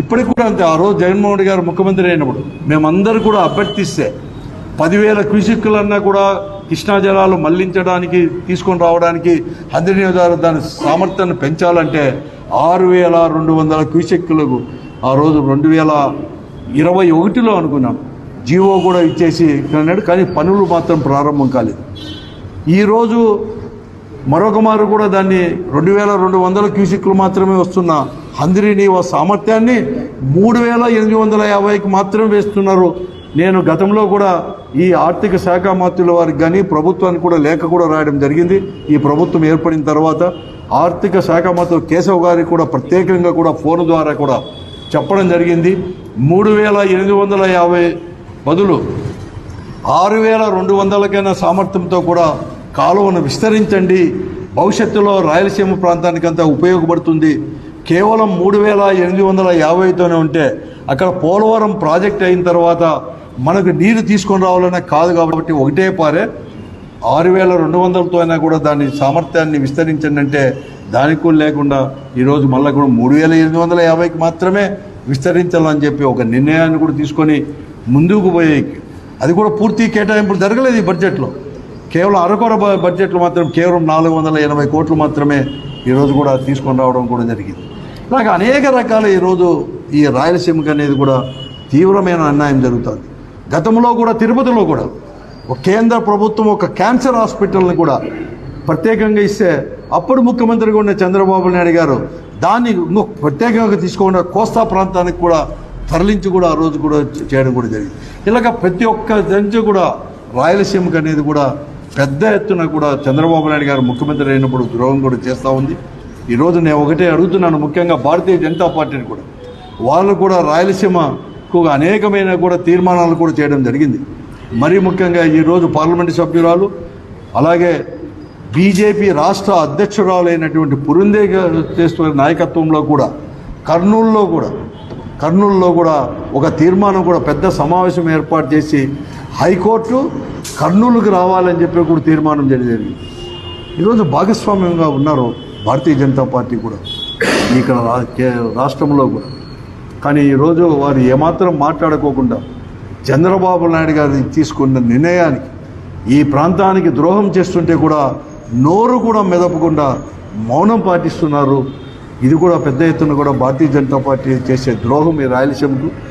ఇప్పటికి కూడా అంతే. ఆ రోజు జగన్మోహన్ రెడ్డి గారు ముఖ్యమంత్రి అయినప్పుడు మేమందరూ కూడా అభ్యర్థిస్తే పదివేల క్యూసిక్కులన్నా కూడా కృష్ణా జలాలు మళ్ళించడానికి తీసుకొని రావడానికి హంద్రి నియోజకవర్గం దాని సామర్థ్యాన్ని పెంచాలంటే ఆరు వేల రెండు వందల క్యూసెక్కులకు ఆ రోజు రెండు వేల ఇరవై ఒకటిలో అనుకున్నాం. జీవో కూడా ఇచ్చేసి కానీ పనులు మాత్రం ప్రారంభం కాలేదు. ఈరోజు మరొక మారు కూడా దాన్ని రెండు వేల రెండు వందల క్యూసిక్లు మాత్రమే వస్తున్న హందిరిని సామర్థ్యాన్ని మూడు వేల ఎనిమిది వందల యాభైకి మాత్రమే వేస్తున్నారు. నేను గతంలో కూడా ఈ ఆర్థిక శాఖ మంత్రుల వారికి కానీ ప్రభుత్వానికి కూడా లేఖ కూడా రాయడం జరిగింది. ఈ ప్రభుత్వం ఏర్పడిన తర్వాత ఆర్థిక శాఖ మంత్రులు కేశవ్ గారికి కూడా ప్రత్యేకంగా కూడా ఫోన్ ద్వారా కూడా చెప్పడం జరిగింది. మూడు వేల ఎనిమిది వందల యాభై బదులు ఆరు వేల రెండు వందలకైనా సామర్థ్యంతో కూడా కాలువను విస్తరించండి. భవిష్యత్తులో రాయలసీమ ప్రాంతానికంతా ఉపయోగపడుతుంది. కేవలం మూడు వేల ఎనిమిది వందల యాభైతోనే ఉంటే అక్కడ పోలవరం ప్రాజెక్ట్ అయిన తర్వాత మనకు నీరు తీసుకొని రావాలనే కాదు కాబట్టి ఒకటే పారే. ఆరు వేల రెండు వందలతో అయినా కూడా దాని సామర్థ్యాన్ని విస్తరించండి అంటే దానికి కూడా లేకుండా ఈరోజు మళ్ళీ కూడా మూడు వేల ఎనిమిది వందల యాభైకి మాత్రమే విస్తరించాలని చెప్పి ఒక నిర్ణయాన్ని కూడా తీసుకొని ముందుకు పోయే అది కూడా పూర్తి కేటాయింపులు జరగలేదు ఈ బడ్జెట్లో. కేవలం అరకొర బ- బడ్జెట్లో మాత్రం కేవలం నాలుగు వందల ఎనభై కోట్లు మాత్రమే ఈరోజు కూడా తీసుకొని రావడం కూడా జరిగింది. ఇలాగ అనేక రకాల ఈరోజు ఈ రాయలసీమకి అనేది కూడా తీవ్రమైన అన్యాయం జరుగుతుంది. గతంలో కూడా తిరుపతిలో కూడా ఒక కేంద్ర ప్రభుత్వం ఒక క్యాన్సర్ హాస్పిటల్ని కూడా ప్రత్యేకంగా ఇస్తే అప్పుడు ముఖ్యమంత్రిగా ఉన్న చంద్రబాబు నాయుడు గారు దాన్ని ప్రత్యేకంగా తీసుకోకుండా కోస్తా ప్రాంతానికి కూడా తరలించి కూడా ఆ రోజు కూడా చేయడం కూడా జరిగింది. ఇలాగ ప్రతి ఒక్క నుంచి కూడా రాయలసీమకు అనేది కూడా పెద్ద ఎత్తున కూడా చంద్రబాబు నాయుడు గారు ముఖ్యమంత్రి అయినప్పుడు ద్రోహం కూడా చేస్తూ ఉంది. ఈరోజు నేను ఒకటే అడుగుతున్నాను ముఖ్యంగా భారతీయ జనతా పార్టీని కూడా. వాళ్ళు కూడా రాయలసీమకు అనేకమైన కూడా తీర్మానాలు కూడా చేయడం జరిగింది. మరీ ముఖ్యంగా ఈరోజు పార్లమెంటు సభ్యురాలు అలాగే బీజేపీ రాష్ట్ర అధ్యక్షురాలైనటువంటి పురుందే చేస్తున్న నాయకత్వంలో కూడా కర్నూలులో కూడా కర్నూలులో కూడా ఒక తీర్మానం కూడా పెద్ద సమావేశం ఏర్పాటు చేసి హైకోర్టు కర్నూలుకు రావాలని చెప్పి కూడా తీర్మానం జరిగింది. ఈరోజు భాగస్వామ్యంగా ఉన్నారు భారతీయ జనతా పార్టీ కూడా ఇక్కడ రా- రాష్ట్రంలో కూడా. కానీ ఈరోజు వారు ఏమాత్రం మాట్లాడుకోకుండా చంద్రబాబు నాయుడు గారు తీసుకున్న నిర్ణయానికి ఈ ప్రాంతానికి ద్రోహం చేస్తుంటే కూడా నోరు కూడా మెదపకుండా మౌనం పాటిస్తున్నారు ఇది కూడా పెద్ద ఎత్తున కూడా భారతీయ జనతా పార్టీ చేసే ద్రోహం ఈ రాయలసీమకు.